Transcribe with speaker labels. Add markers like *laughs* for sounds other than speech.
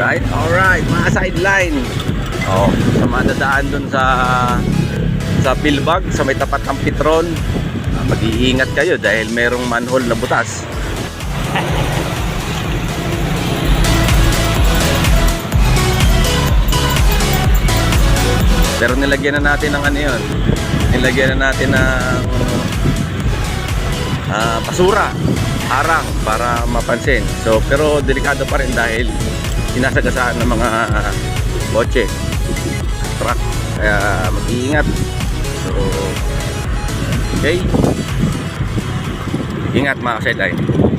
Speaker 1: Alright, alright, mga sideline. Oh, sa madadaan dun sa sa Pilbag, sa may tapat ng Petron. Mag-iingat kayo dahil merong manhole na butas. *laughs* Pero nilagyan na natin ng ano yun. Nilagyan na natin ng ah, basura, harang para mapansin. So, pero delikado pa rin dahil sinasagasaan ng mga kotse, truck. Kaya mag-iingat. So, okay. Ingat mga kasedline.